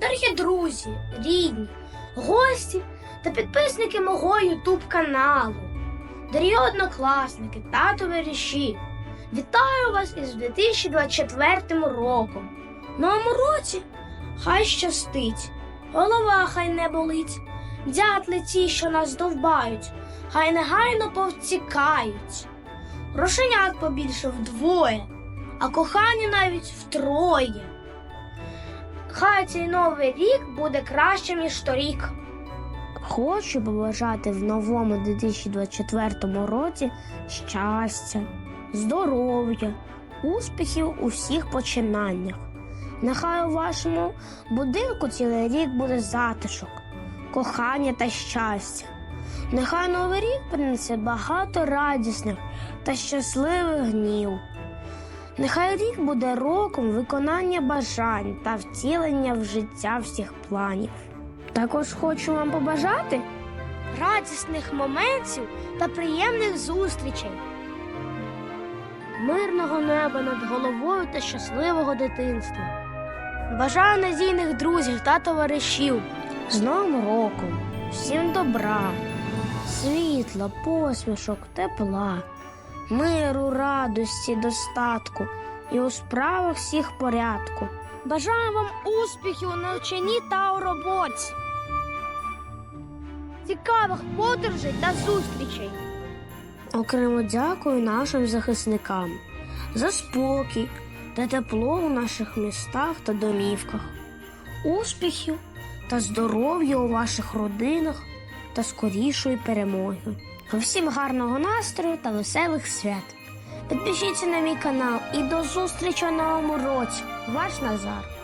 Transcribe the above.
Дорогі друзі, рідні, гості та підписники мого Ютуб каналу, дорогі однокласники та товариші, вітаю вас із 2024 роком. Новому році хай щастить, голова хай не болить, дятли ті, що нас довбають, хай негайно повтікають. Грошенят побільше вдвоє, а кохані навіть втроє. Хай цей новий рік буде кращим, ніж торік. Хочу побажати в новому 2024 році щастя, здоров'я, успіхів у всіх починаннях. Нехай у вашому будинку цілий рік буде затишок, кохання та щастя. Нехай новий рік принесе багато радісних та щасливих гнів. Нехай рік буде роком виконання бажань та втілення в життя всіх планів. Також хочу вам побажати радісних моментів та приємних зустрічей, мирного неба над головою та щасливого дитинства. Бажаю надійних друзів та товаришів з Новим роком, всім добра, світла, посмішок, тепла миру, радості, достатку і у справах всіх порядку. Бажаю вам успіхів у навчанні та у роботі. Цікавих подорожей та зустрічей. Окремо дякую нашим захисникам за спокій та тепло у наших містах та домівках, успіхів та здоров'я у ваших родинах та скорішої перемоги. Всім гарного настрою та веселих свят. Підпишіться на мій канал і до зустрічі у новому році. Ваш Назар.